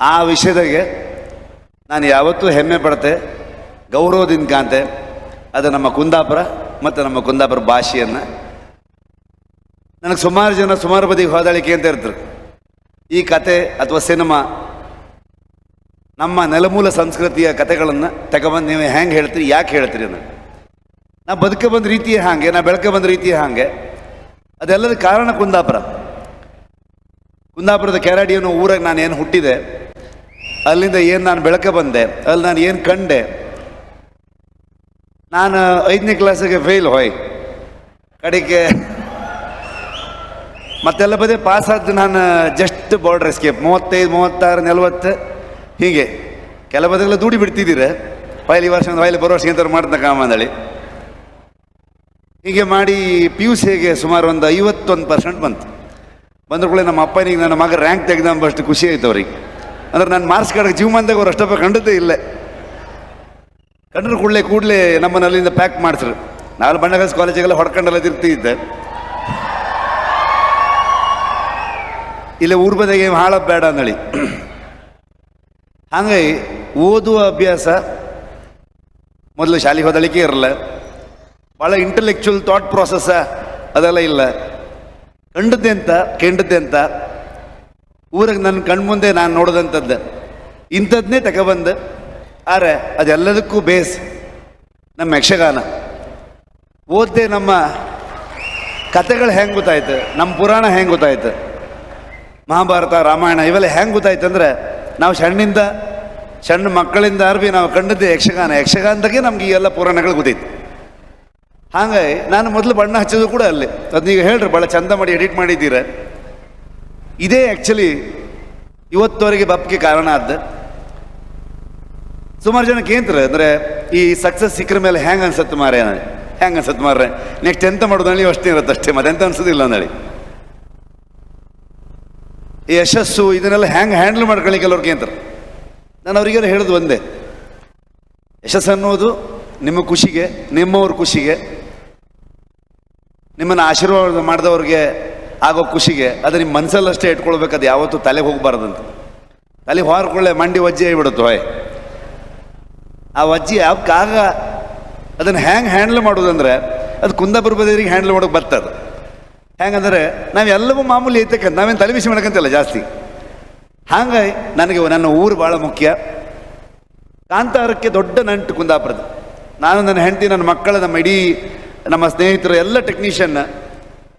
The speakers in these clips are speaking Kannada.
ಆ ವಿಷಯದಾಗೆ ನಾನು ಯಾವತ್ತೂ ಹೆಮ್ಮೆ ಪಡ್ತೆ ಗೌರವದಿಂದ ಕಾಂತೆ ಅದು ನಮ್ಮ ಕುಂದಾಪುರ ಮತ್ತು ನಮ್ಮ ಕುಂದಾಪುರ ಭಾಷೆಯನ್ನು. ನನಗೆ ಸುಮಾರು ಜನ ಸುಮಾರು ಬದಿಗೆ ಹೋದಾಳಿಕೆ ಅಂತ ಇರ್ತಾರೆ. ಈ ಕತೆ ಅಥವಾ ಸಿನಿಮಾ ನಮ್ಮ ನೆಲಮೂಲ ಸಂಸ್ಕೃತಿಯ ಕತೆಗಳನ್ನು ತಗೊಬಂದು ನೀವು ಹೆಂಗೆ ಹೇಳ್ತೀರಿ, ಯಾಕೆ ಹೇಳ್ತೀರಿ ನಾನು ನಾ ಬದುಕೆ ಬಂದ ರೀತಿ ಹಾಗೆ, ನಾ ಬೆಳಕ ಬಂದ ರೀತಿ ಹಾಗೆ. ಅದೆಲ್ಲದ ಕಾರಣ ಕುಂದಾಪುರ. ಕುಂದಾಪುರದ ಕೆರಾಡಿಯನ್ನು ಊರಾಗ ನಾನು ಏನು ಹುಟ್ಟಿದೆ ಅಲ್ಲಿಂದ ಏನು ನಾನು ಬೆಳಕ ಬಂದೆ, ಅಲ್ಲಿ ನಾನು ಏನು ಕಂಡೆ, ನಾನು ಐದನೇ ಕ್ಲಾಸಿಗೆ ಫೇಲ್ ಹೋಯ್. ಕಡೆಗೆ ಮತ್ತೆಲ್ಲ ಬದೇ ಪಾಸ್ ಆದ್ದು ನಾನು ಜಸ್ಟ್ ಬಾರ್ಡರ್ ಎಸ್ಕೇಪ್ ಮೂವತ್ತೈದು, ಮೂವತ್ತಾರು, ನಲ್ವತ್ತು, ಹೀಗೆ. ಕೆಲ ಬದೆಲ್ಲ ದೂಡಿ ಬಿಡ್ತಿದ್ದೀರ. ಪೈಲಿ ವರ್ಷ ಫೈಲಿ ಬರೋ ವರ್ಷ ಎಂತಾರು ಮಾಡ್ತಾ ಕಾಮಂದಳಿ ಹೀಗೆ ಮಾಡಿ ಪಿ ಯು ಸಿಗೆ ಸುಮಾರು ಒಂದು ಐವತ್ತೊಂದು ಪರ್ಸೆಂಟ್ ಬಂತು. ಬಂದ ಕೂಡ ನಮ್ಮ ಅಪ್ಪನಿಗೆ ನನ್ನ ಮಗ ರ್ಯಾಂಕ್ ತೆಗೆದಂಬಷ್ಟು ಖುಷಿ ಆಯ್ತು ಅವ್ರಿಗೆ. ಅಂದ್ರೆ ನಾನು ಮಾರ್ಕ್ಸ್ ಕಾರ್ಡ್ ಜೀವಮಾನದಾಗ ಅವ್ರು ಅಷ್ಟಪ್ಪ ಕಂಡದ್ದೇ ಇಲ್ಲ. ಕಂಡ್ರು ಕೂಡಲೇ ಕೂಡಲೇ ನಮ್ಮನ್ನ ಅಲ್ಲಿಂದ ಪ್ಯಾಕ್ ಮಾಡಿಸ್ರು ನಾನು ಬಣ್ಣಗಾಸ್ ಕಾಲೇಜಿಗೆಲ್ಲ ಹೊಡ್ಕೊಂಡೆಲ್ಲ ತಿರ್ತಿದ್ದೆ ಇಲ್ಲ ಊರ್ ಬದಿಗೆ ಹಾಳ ಬೇಡ ಅಂದಳಿ ಹಂಗಾಗಿ ಓದುವ ಅಭ್ಯಾಸ ಮೊದಲು ಶಾಲೆಗೆ ಹೋದಳಿಕೆ ಇರಲ್ಲ. ಭಾಳ ಇಂಟೆಲೆಕ್ಚುವಲ್ ಥಾಟ್ ಪ್ರಾಸೆಸ್ಸ ಅದೆಲ್ಲ ಇಲ್ಲ. ಕಂಡದ್ದೆ ಅಂತ ಅಂತ ಊರಿಗೆ ನನ್ನ ಕಣ್ಮುಂದೆ ನಾನು ನೋಡಿದಂಥದ್ದು ಇಂಥದ್ದನ್ನೇ ತಗೊಬಂದು, ಆದರೆ ಅದೆಲ್ಲದಕ್ಕೂ ಬೇಸ್ ನಮ್ಮ ಯಕ್ಷಗಾನ. ಓದ್ದೆ ನಮ್ಮ ಕತೆಗಳು ಹೆಂಗೆ ಗೊತ್ತಾಯ್ತು, ನಮ್ಮ ಪುರಾಣ ಹೆಂಗೆ ಗೊತ್ತಾಯ್ತು, ಮಹಾಭಾರತ, ರಾಮಾಯಣ, ಇವೆಲ್ಲ ಹೆಂಗೆ ಗೊತ್ತಾಯ್ತು ಅಂದ್ರೆ, ನಾವು ಸಣ್ಣಿಂದ, ಸಣ್ಣ ಮಕ್ಕಳಿಂದ ಅರ್ಬಿ ನಾವು ಕಂಡದ್ದು ಯಕ್ಷಗಾನ. ಯಕ್ಷಗಾನದಾಗೆ ನಮ್ಗೆ ಈ ಎಲ್ಲ ಪುರಾಣಗಳು ಗೊತ್ತೈತಿ. ಹಾಗಾಗಿ ನಾನು ಮೊದಲು ಬಣ್ಣ ಹಚ್ಚೋದು ಕೂಡ ಅಲ್ಲಿ. ಅದನ್ನೀಗ ಹೇಳ್ರಿ ಭಾಳ ಚಂದ ಮಾಡಿ ಎಡಿಟ್ ಮಾಡಿದ್ದೀರ. ಇದೇ ಆ್ಯಕ್ಚುಲಿ ಇವತ್ತವರೆಗೆ ಬಪ್ಗೆ ಕಾರಣ ಆದ ಸುಮಾರು ಜನಕ್ಕೆ ಏನ್ತಾರೆ ಅಂದರೆ ಈ ಸಕ್ಸಸ್ ಸಿಕ್ಕರ ಮೇಲೆ ಹ್ಯಾಂಗ್ ಅನ್ಸತ್ತೆ ಮಾರೇ ಹ್ಯಾಂಗ್ ಅನ್ಸತ್ತೆ ಮಾರ್ರೆ? ನೆಕ್ಸ್ಟ್ ಎಂತ ಮಾಡೋದು ಹೇಳಿ ಅಷ್ಟೇ ಇರುತ್ತೆ ಅಷ್ಟೇ, ಮತ್ತೆ ಎಂತ ಅನ್ಸೋದಿಲ್ಲ ಅಂದೇಳಿ ಈ ಯಶಸ್ಸು ಇದನ್ನೆಲ್ಲ ಹ್ಯಾಂಗ್ ಹ್ಯಾಂಡಲ್ ಮಾಡ್ಕೊಳ್ಳಿ ಕೆಲವ್ರಿಗೆ ಅಂತಾರೆ ನಾನು ಅವರಿಗೆಲ್ಲ ಹೇಳೋದು ಒಂದೇ. ಯಶಸ್ಸು ಅನ್ನೋದು ನಿಮ್ಮ ಖುಷಿಗೆ, ನಿಮ್ಮವ್ರ ಖುಷಿಗೆ, ನಿಮ್ಮನ್ನು ಆಶೀರ್ವಾದ ಮಾಡಿದವ್ರಿಗೆ ಆಗೋ ಖುಷಿಗೆ, ಅದು ನಿಮ್ಮ ಮನಸ್ಸಲ್ಲಷ್ಟೇ ಇಟ್ಕೊಳ್ಬೇಕು, ಅದು ಯಾವತ್ತೂ ತಲೆಗೆ ಹೋಗಬಾರ್ದಂತ. ತಲೆಗೆ ಹೊರಕೊಳ್ಳೆ ಮಂಡಿ ವಜ್ಜೆ ಆಗಿಬಿಡುತ್ತೆ, ಹೊಯ್. ಆ ವಜ್ಜಿ ಯಾವಕ್ಕಾಗ ಅದನ್ನು ಹ್ಯಾಂಗೆ ಹ್ಯಾಂಡಲ್ ಮಾಡೋದಂದ್ರೆ, ಅದು ಕುಂದಾಪುರ ಬದಿಯರಿಗೆ ಹ್ಯಾಂಡಲ್ ಮಾಡೋಕೆ ಬರ್ತದೆ. ಹೆಂಗಂದ್ರೆ ನಾವೆಲ್ಲವೂ ಮಾಮೂಲಿ ಐತಕ್ಕಂತ ನಾವೇನು ತಲೆ ಬಿಸಿ ಮಾಡ್ಕಂತಲ್ಲ ಜಾಸ್ತಿ. ಹಾಗಾಗಿ ನನಗೆ ನನ್ನ ಊರು ಭಾಳ ಮುಖ್ಯ. ಕಾಂತಾರಕ್ಕೆ ದೊಡ್ಡ ನಂಟು ಕುಂದಾಪುರದ ನಾನು ನನ್ನ ಹೆಂಡತಿ, ನನ್ನ ಮಕ್ಕಳ, ನಮ್ಮ ಇಡೀ ನಮ್ಮ ಸ್ನೇಹಿತರು, ಎಲ್ಲ ಟೆಕ್ನಿಷಿಯನ್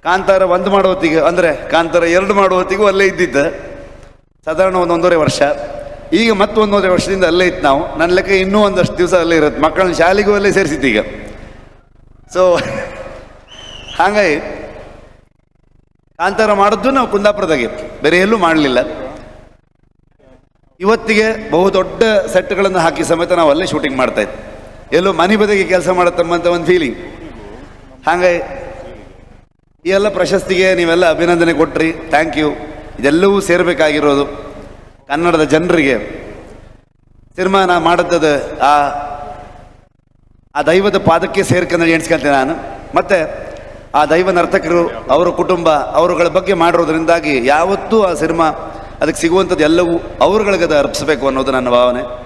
ಕಾಂತಾರ ಒಂದು ಮಾಡೋ ಹೊತ್ತಿಗೆ ಅಂದರೆ ಕಾಂತಾರ ಎರಡು ಮಾಡೋ ಅಲ್ಲೇ ಇದ್ದಿದ್ದ. ಸಾಧಾರಣ ಒಂದು ಒಂದೂವರೆ ವರ್ಷ. ಈಗ ಮತ್ತೆ ಒಂದೂವರೆ ವರ್ಷದಿಂದ ಅಲ್ಲೇ ಇತ್ತು ನಾವು. ನನ್ನ ಲೆಕ್ಕ ಇನ್ನೂ ಒಂದಷ್ಟು ದಿವಸ ಅಲ್ಲೇ ಇರುತ್ತೆ ಮಕ್ಕಳನ್ನ ಶಾಲೆಗೂ ಅಲ್ಲೇ ಸೇರಿಸಿದ್ದೀಗ ಸೊ ಹಾಗಾಗಿ ಕಾಂತಾರ ಮಾಡಿದ್ದು ನಾವು ಕುಂದಾಪುರದಾಗೆ. ಬೇರೆ ಎಲ್ಲೂ ಮಾಡಲಿಲ್ಲ. ಇವತ್ತಿಗೆ ಬಹುದೊಡ್ಡ ಸೆಟ್ಗಳನ್ನು ಹಾಕಿ ಸಮೇತ ನಾವು ಅಲ್ಲೇ ಶೂಟಿಂಗ್ ಮಾಡ್ತಾ ಇದ್ವಿ. ಎಲ್ಲೋ ಮನೆ ಬದಿಗೆ ಕೆಲಸ ಅಂತ ಒಂದು ಫೀಲಿಂಗ್ ಹಾಗಾಗಿ ಈ ಎಲ್ಲ ಪ್ರಶಸ್ತಿಗೆ ನೀವೆಲ್ಲ ಅಭಿನಂದನೆ ಕೊಟ್ರಿ. ಥ್ಯಾಂಕ್ ಯು ಇದೆಲ್ಲವೂ ಸೇರಬೇಕಾಗಿರೋದು ಕನ್ನಡದ ಜನರಿಗೆ. ಸಿನಿಮಾ ನಾ ಮಾಡದ್ದದ ಆ ಆ ದೈವದ ಪಾದಕ್ಕೆ ಸೇರ್ಕೊಂಡು ಎಣಿಸ್ಕೊಳ್ತೀನಿ ನಾನು. ಮತ್ತೆ ಆ ದೈವ ನರ್ತಕರು, ಅವರ ಕುಟುಂಬ, ಅವರುಗಳ ಬಗ್ಗೆ ಮಾಡಿರೋದ್ರಿಂದಾಗಿ ಯಾವತ್ತೂ ಆ ಸಿನಿಮಾ ಅದಕ್ಕೆ ಸಿಗುವಂಥದ್ದು ಎಲ್ಲವೂ ಅವ್ರುಗಳಿಗೆ ಅದು ಅರ್ಪಿಸಬೇಕು ಅನ್ನೋದು ನನ್ನ ಭಾವನೆ.